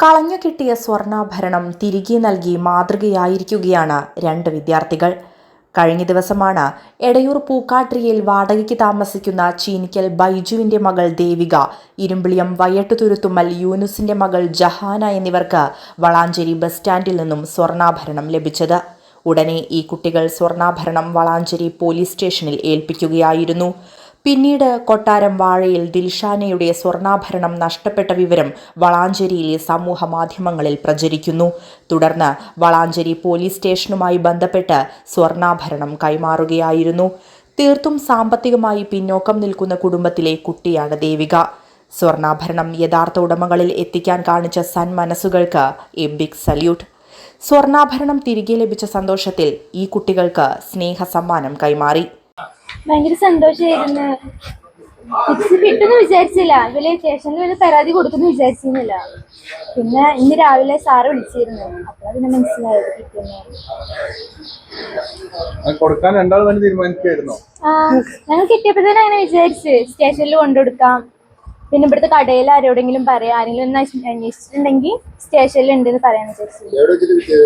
കളഞ്ഞു കിട്ടിയ സ്വർണാഭരണം തിരികെ നൽകി മാതൃകയായിരിക്കുകയാണ് രണ്ട് വിദ്യാർത്ഥികൾ. കഴിഞ്ഞ ദിവസമാണ് എടയൂർ പൂക്കാട്രിയിൽ വാടകയ്ക്ക് താമസിക്കുന്ന ചീനിക്കൽ ബൈജുവിന്റെ മകൾ ദേവിക ഇരുമ്പിളിയം വയ്യട്ടുതുരുത്തുമ്മൽ യൂനുസിന്റെ മകൾ ജഹാന എന്നിവർക്ക് വളാഞ്ചേരി ബസ് സ്റ്റാൻഡിൽ നിന്നും സ്വർണാഭരണം ലഭിച്ചത്. ഉടനെ ഈ കുട്ടികൾ സ്വർണാഭരണം വളാഞ്ചേരി പോലീസ് സ്റ്റേഷനിൽ ഏൽപ്പിക്കുകയായിരുന്നു. പിന്നീട് കൊട്ടാരം വാഴയിൽ ദിൽഷാനയുടെ സ്വർണാഭരണം നഷ്ടപ്പെട്ട വിവരം വളാഞ്ചേരിയിലെ സമൂഹ മാധ്യമങ്ങളിൽ പ്രചരിക്കുന്നു. തുടർന്ന് വളാഞ്ചേരി പോലീസ് സ്റ്റേഷനുമായി ബന്ധപ്പെട്ട് സ്വർണാഭരണം കൈമാറുകയായിരുന്നു. തീർത്തും സാമ്പത്തികമായി പിന്നോക്കം നിൽക്കുന്ന കുടുംബത്തിലെ കുട്ടിയാണ് ദേവിക. സ്വർണാഭരണം യഥാർത്ഥ ഉടമകളിൽ എത്തിക്കാൻ കാണിച്ച സന്മനസ്സുകൾക്ക് എ ബിഗ് സല്യൂട്ട്. സ്വർണാഭരണം തിരികെ ലഭിച്ച സന്തോഷത്തിൽ ഈ കുട്ടികൾക്ക് സ്നേഹസമ്മാനം കൈമാറി. ഭയങ്കര സന്തോഷമായിരുന്നു കിട്ടുന്നു കിട്ടുമെന്ന് വിചാരിച്ചില്ല. ഇവർ സ്റ്റേഷനിൽ വല്ല പരാതി കൊടുക്കുന്നു വിചാരിച്ചിരുന്നില്ല. പിന്നെ ഇന്ന് രാവിലെ സാറ് വിളിച്ചിരുന്നു. അപ്പോഴാണ് പിന്നെ മനസ്സിലായത് കിട്ടുന്നു ആ ഞങ്ങൾ കിട്ടിയപ്പോ തന്നെ അങ്ങനെ വിചാരിച്ച്. സ്റ്റേഷനിൽ കൊണ്ടുകൊടുക്കാം പിന്നെ ഇവിടുത്തെ കടയിൽ ആരോടെങ്കിലും പറയാം ആരെങ്കിലും ഒന്ന് അന്വേഷി- അന്വേഷിച്ചിട്ടുണ്ടെങ്കിൽ സ്റ്റേഷനിൽ ഉണ്ടെന്ന് പറയാൻ വിചാരിച്ചു. എവിടെ വെച്ചിട്ട്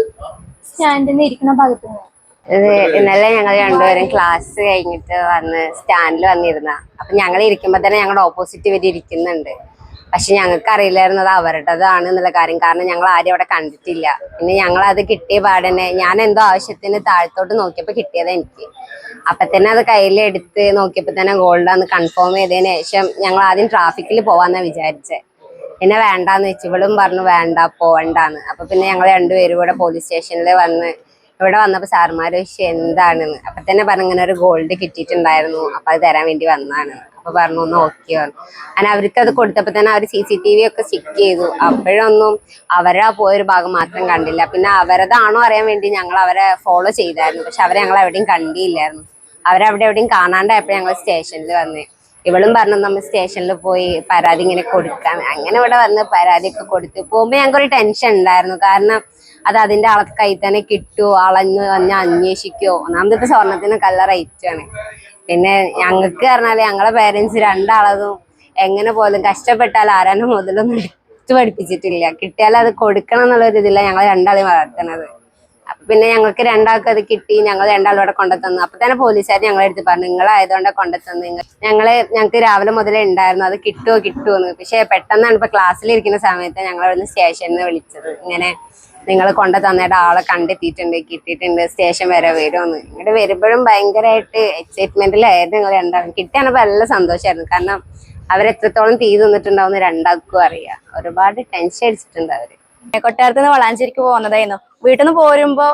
സ്റ്റാൻഡിൽ നിന്ന് ഇരിക്കുന്ന ഭാഗത്ത് നിന്ന് ഇത് ഇന്നലെ ഞങ്ങൾ രണ്ടുപേരും ക്ലാസ് കഴിഞ്ഞിട്ട് വന്ന് സ്റ്റാൻഡിൽ വന്നിരുന്ന. അപ്പൊ ഞങ്ങൾ ഇരിക്കുമ്പോ തന്നെ ഞങ്ങളുടെ ഓപ്പോസിറ്റ് ഇവർ ഇരിക്കുന്നുണ്ട്. പക്ഷെ ഞങ്ങൾക്ക് അറിയില്ലായിരുന്നു അത് അവരുടേതാണ് എന്നുള്ള കാര്യം. കാരണം ഞങ്ങൾ ആരും അവിടെ കണ്ടിട്ടില്ല. പിന്നെ ഞങ്ങൾ അത് കിട്ടിയ പാടന്നെ ഞാൻ എന്തോ ആവശ്യത്തിന് താഴത്തോട്ട് നോക്കിയപ്പോ കിട്ടിയത് എനിക്ക്. അപ്പൊ തന്നെ അത് കയ്യിലെടുത്ത് നോക്കിയപ്പോ തന്നെ ഗോൾഡ് അന്ന് കൺഫേം ചെയ്തതിന് ശേഷം ഞങ്ങൾ ആദ്യം ട്രാഫിക്കിൽ പോവാന്നാ വിചാരിച്ചേ. പിന്നെ വേണ്ടാന്ന് വെച്ചു ഇവളും പറഞ്ഞു വേണ്ട പോവണ്ടാന്ന്. അപ്പൊ പിന്നെ ഞങ്ങൾ രണ്ടുപേരും കൂടെ പോലീസ് സ്റ്റേഷനിൽ വന്ന് ഇവിടെ വന്നപ്പോൾ സാറുമാര് ചോദിച്ചു എന്താണെന്ന് അപ്പൊ തന്നെ പറഞ്ഞു ഇങ്ങനെ ഒരു ഗോൾഡ് കിട്ടിയിട്ടുണ്ടായിരുന്നു. അപ്പൊ അത് തരാൻ വേണ്ടി വന്നാണ് അപ്പൊ പറഞ്ഞു ഒന്ന് ഓക്കെ പറഞ്ഞു അങ്ങനെ അവർക്ക് അത് കൊടുത്തപ്പോൾ തന്നെ അവർ സി സി ടി വി ഒക്കെ ചെക്ക് ചെയ്തു. അപ്പോഴൊന്നും അവരാ പോയൊരു ഭാഗം മാത്രം കണ്ടില്ല. പിന്നെ അവരതാണോ അറിയാൻ വേണ്ടി ഞങ്ങൾ അവരെ ഫോളോ ചെയ്തായിരുന്നു. പക്ഷെ അവരെ ഞങ്ങൾ എവിടെയും കണ്ടില്ലായിരുന്നു അവരവിടെ എവിടെയും കാണാണ്ടായപ്പോ ഞങ്ങൾ സ്റ്റേഷനിൽ വന്നേ. ഇവളും പറഞ്ഞു നമ്മൾ സ്റ്റേഷനിൽ പോയി പരാതി ഇങ്ങനെ കൊടുക്കാൻ അങ്ങനെ ഇവിടെ വന്ന് പരാതി ഒക്കെ കൊടുത്ത്. പോകുമ്പോ ഞങ്ങൾക്ക് ഒരു ടെൻഷൻ ഉണ്ടായിരുന്നു. കാരണം അത് അതിന്റെ ആളെ കയ്യിൽ തന്നെ കിട്ടുമോ അളഞ്ഞ് അന്ന് അന്വേഷിക്കുമോ ഒന്നാമത്തെ ഇപ്പൊ സ്വർണത്തിന് കല്ല റേറ്റ് ആണ്. പിന്നെ ഞങ്ങൾക്ക് പറഞ്ഞാൽ ഞങ്ങളെ പേരൻസ് രണ്ടാളതും എങ്ങനെ പോലും കഷ്ടപ്പെട്ടാൽ ആരാനും മുതലൊന്നും എടുത്ത് പഠിപ്പിച്ചിട്ടില്ല. കിട്ടിയാൽ അത് കൊടുക്കണം എന്നുള്ള ഒരു ഇതില്ല ഞങ്ങൾ രണ്ടാളെയും വളർത്തണത് അപ്പൊ പിന്നെ ഞങ്ങൾക്ക് രണ്ടാൾക്ക് അത് കിട്ടി. ഞങ്ങൾ രണ്ടാളും ഇവിടെ കൊണ്ടുതന്നു അപ്പൊ തന്നെ പോലീസുകാർ ഞങ്ങളെ അടുത്ത് പറഞ്ഞു നിങ്ങളായതുകൊണ്ട് കൊണ്ടുതന്നു ഞങ്ങൾ ഞങ്ങൾക്ക് രാവിലെ മുതലേ ഉണ്ടായിരുന്നു. അത് കിട്ടുമോ കിട്ടുമോ എന്ന് പക്ഷെ പെട്ടെന്നാണ് ഇപ്പൊ ക്ലാസ്സിലിരിക്കുന്ന സമയത്ത് ഞങ്ങൾ അവിടുന്ന് സ്റ്റേഷനിൽ വിളിച്ചത്. ഇങ്ങനെ നിങ്ങൾ കൊണ്ടു തന്നിട്ട് ആളെ കണ്ടെത്തിയിട്ടുണ്ട് കിട്ടിയിട്ടുണ്ട് സ്റ്റേഷൻ വരെ വരുമെന്ന്. ഇങ്ങോട്ട് വരുമ്പോഴും ഭയങ്കരമായിട്ട് എക്സൈറ്റ്മെന്റിലായിരുന്നു ഞങ്ങൾ രണ്ടാളും. കിട്ടിയാണപ്പോൾ നല്ല സന്തോഷമായിരുന്നു കാരണം അവരെത്രത്തോളം തീ തിന്നിട്ടുണ്ടാവുന്ന രണ്ടാൾക്കും അറിയാം. ഒരുപാട് ടെൻഷൻ അടിച്ചിട്ടുണ്ട് അവർ. കൊട്ടാരത്തിൽ നിന്ന് വളാഞ്ചേരിക്ക് പോകുന്നതായിരുന്നു. വീട്ടിൽ നിന്ന് പോരുമ്പോ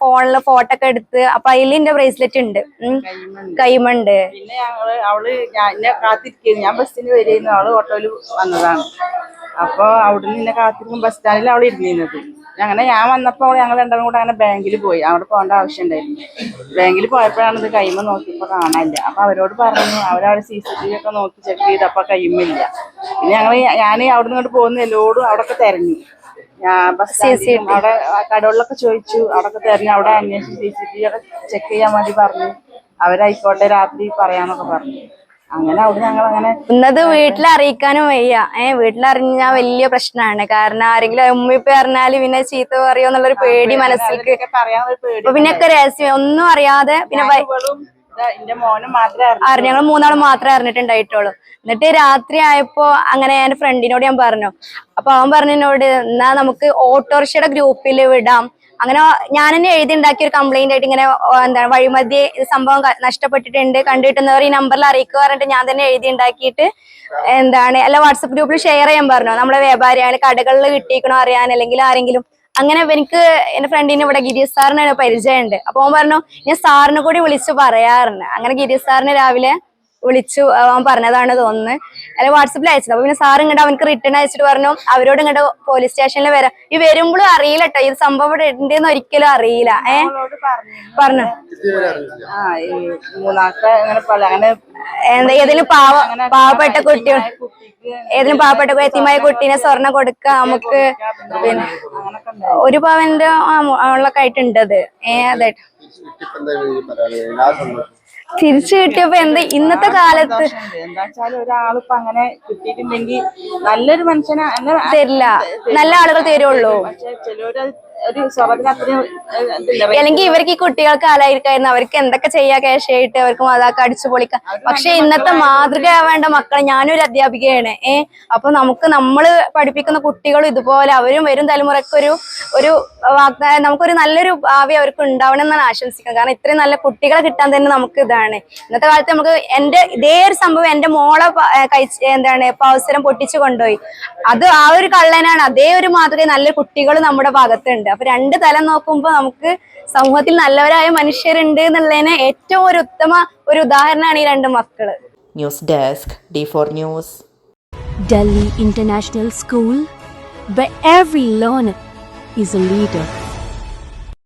ഫോണിൽ ഫോട്ടോ ഒക്കെ എടുത്ത് അപ്പൊ അതിൽ എന്റെ ബ്രേസ്ലെറ്റ് ഉണ്ട്. കൈമണ്ട്. കൈമുണ്ട്. പിന്നെ ഞങ്ങൾ അവൾ എന്നെ കാത്തിരിക്കുന്നു ഞാൻ ബസ്സിന് വരികയെന്ന് അവൾ ഓട്ടോയിൽ വന്നതാണ്. അപ്പൊ അവിടുന്ന് എന്നെ കാത്തിരിക്കും ബസ് സ്റ്റാൻഡിൽ അവൾ ഇരുന്നിരുന്നത്. അങ്ങനെ ഞാൻ വന്നപ്പോൾ ഞങ്ങൾ രണ്ടും കൂടെ അങ്ങനെ ബാങ്കിൽ പോയി. അവിടെ പോകേണ്ട ആവശ്യം ഉണ്ടായിരുന്നു ബാങ്കിൽ പോയപ്പോഴാണ് ഇത് കൈമ നോക്കിയപ്പോൾ കാണാനില്ല. അപ്പോൾ അവരോട് പറഞ്ഞു അവരവിടെ സി സി ടി വി ഒക്കെ നോക്കി ചെക്ക് ചെയ്തപ്പോ കൈമില്ല. പിന്നെ ഞങ്ങൾ ഞാൻ അവിടെ നിന്ന് പോകുന്ന എല്ലോടും അവിടെ ഒക്കെ തെരഞ്ഞു. ഞാൻ ബസ് സ്റ്റാൻഡിലും അവിടെ കടകളിലൊക്കെ ചോദിച്ചു അവിടെ ഒക്കെ തെരഞ്ഞു. അവിടെ അന്വേഷിച്ച് സി സി ടി വി ഒക്കെ ചെക്ക് ചെയ്യാൻ വേണ്ടി പറഞ്ഞു. അവരായിക്കോട്ടെ രാത്രി പറയാന്നൊക്കെ പറഞ്ഞു. അങ്ങനെ അവിടെ ഞങ്ങൾ അങ്ങനെ ഇന്നത് വീട്ടിൽ അറിയിക്കാനും വയ്യ. ഏഹ് വീട്ടിലറിഞ്ഞാ വലിയ പ്രശ്നമാണ് കാരണം ആരെങ്കിലും ഉമ്മ ഇപ്പൊ അറിഞ്ഞാൽ പിന്നെ ചീത്ത പറയോ എന്നുള്ളൊരു പേടി മനസ്സിലേക്ക് പറയാൻ ഒരു പേടി പിന്നെ ഒക്കെ രഹസ്യം. ഒന്നും അറിയാതെ പിന്നെ വൈ- ഇവളും ഇതാ എന്റെ മോനും മാത്രമേ അറിഞ്ഞ. ഞങ്ങൾ മൂന്നാൾ മാത്രമേ അറിഞ്ഞിട്ടുണ്ടായിട്ടുള്ളൂ. എന്നിട്ട് രാത്രി ആയപ്പോ അങ്ങനെ എന്റെ ഫ്രണ്ടിനോട് ഞാൻ പറഞ്ഞു. അപ്പൊ അവൻ പറഞ്ഞു എന്നോട് എന്നാ നമുക്ക് ഓട്ടോറിക്ഷയുടെ ഗ്രൂപ്പിൽ വിടാം. അങ്ങനെ ഞാൻ തന്നെ എഴുതി ഉണ്ടാക്കിയ ഒരു കംപ്ലൈന്റ് ആയിട്ട് ഇങ്ങനെ എന്താ എന്താണ് വഴിമധ്യേ ഇത് സംഭവം നഷ്ടപ്പെട്ടിട്ടുണ്ട് കണ്ടിട്ടുന്നവർ ഈ നമ്പറിൽ അറിയിക്കുക പറഞ്ഞിട്ട് ഞാൻ തന്നെ എഴുതി ഉണ്ടാക്കിയിട്ട് എന്താണ് അല്ല വാട്സപ്പ് ഗ്രൂപ്പിൽ ഷെയർ ചെയ്യാൻ പറഞ്ഞു? നമ്മുടെ വ്യാപാരിയാണ് കടകളിൽ കിട്ടിയിക്കണോ അറിയാൻ അല്ലെങ്കിൽ ആരെങ്കിലും. അങ്ങനെ എനിക്ക് എന്റെ ഫ്രണ്ടിന് ഇവിടെ ഗിരീഷ് സാറിന് പരിചയമുണ്ട്. അപ്പൊ അവൻ പറഞ്ഞു ഞാൻ സാറിനെ കൂടി വിളിച്ച് പറയാറുണ്ട്. അങ്ങനെ ഗിരീഷ് സാറിന് രാവിലെ വിളിച്ചു അവൻ പറഞ്ഞതാണ് തോന്നുന്നു അല്ലെ വാട്സപ്പിൽ അയച്ചത്. അപ്പൊ പിന്നെ സാർ ഇങ്ങോട്ട് അവനക്ക് റിട്ടേൺ അയച്ചിട്ട് പറഞ്ഞു അവരോട് ഇങ്ങോട്ട് പോലീസ് സ്റ്റേഷനിൽ വരാം. ഈ വരുമ്പോഴും അറിയില്ല കേട്ടോ ഇത് സംഭവം ഇവിടെ ഉണ്ടെന്ന് ഒരിക്കലും അറിയില്ല. ഏ? പറഞ്ഞു. എന്താ ഏതെങ്കിലും പാവ പാവപ്പെട്ട കുട്ടി ഏതെങ്കിലും പാവപ്പെട്ട എത്തിമായ കുട്ടീനെ സ്വർണം കൊടുക്കുക നമുക്ക് പിന്നെ ഒരു പവന്റെ അവളൊക്കെ ആയിട്ടുണ്ടത്. അത് ഏ അതെ തിരിച്ചു കിട്ടിയപ്പോ എന്താ ഇന്നത്തെ കാലത്ത്. എന്താ വെച്ചാൽ ഒരാളിപ്പോ അങ്ങനെ കിട്ടിയിട്ടുണ്ടെങ്കിൽ നല്ലൊരു മനുഷ്യനെ തരില്ല നല്ല ആളുകൾ തരുള്ളൂ പക്ഷെ ചിലവര് ഒരു സ്വർഗത്തിന് അത്രയും അല്ലെങ്കിൽ ഇവർക്ക് ഈ കുട്ടികൾക്ക് ആലായിരിക്കായിരുന്നു അവർക്ക് എന്തൊക്കെ ചെയ്യാ ക്യാഷ് ആയിട്ട് അവർക്ക് മാതാക്ക അടിച്ചു പൊളിക്കാം. പക്ഷെ ഇന്നത്തെ മാതൃകയാവേണ്ട മക്കളെ ഞാനൊരു അധ്യാപികയാണ്. ഏ അപ്പൊ നമുക്ക് നമ്മൾ പഠിപ്പിക്കുന്ന കുട്ടികളും ഇതുപോലെ അവരും വരും തലമുറയ്ക്ക് ഒരു ഒരു നമുക്കൊരു നല്ലൊരു ഭാവി അവർക്ക് ഉണ്ടാവണം എന്നാണ് ആശംസിക്കുന്നത്. കാരണം ഇത്രയും നല്ല കുട്ടികളെ കിട്ടാൻ തന്നെ നമുക്ക് ഇതാണ്. ഇന്നത്തെ കാലത്ത് നമുക്ക് എന്റെ ഇതേ ഒരു സംഭവം എന്റെ മോളെ കഴിച്ച് എന്താണ് ഇപ്പൊ അവസരം പൊട്ടിച്ചു കൊണ്ടുപോയി. അത് ആ ഒരു കള്ളനാണ്. അതേ ഒരു മാതൃക നല്ല കുട്ടികൾ നമ്മുടെ ഭാഗത്തുണ്ട്. അപ്പൊ രണ്ട് തലം നോക്കുമ്പോൾ നമുക്ക് സമൂഹത്തിൽ നല്ലവരായ മനുഷ്യരുണ്ട് എന്നുള്ളതിന് ഏറ്റവും ഒരു ഉത്തമ ഒരു ഉദാഹരണമാണ് ഈ രണ്ട് മക്കൾ. News desk D four news Delhi international school where every learner is a leader.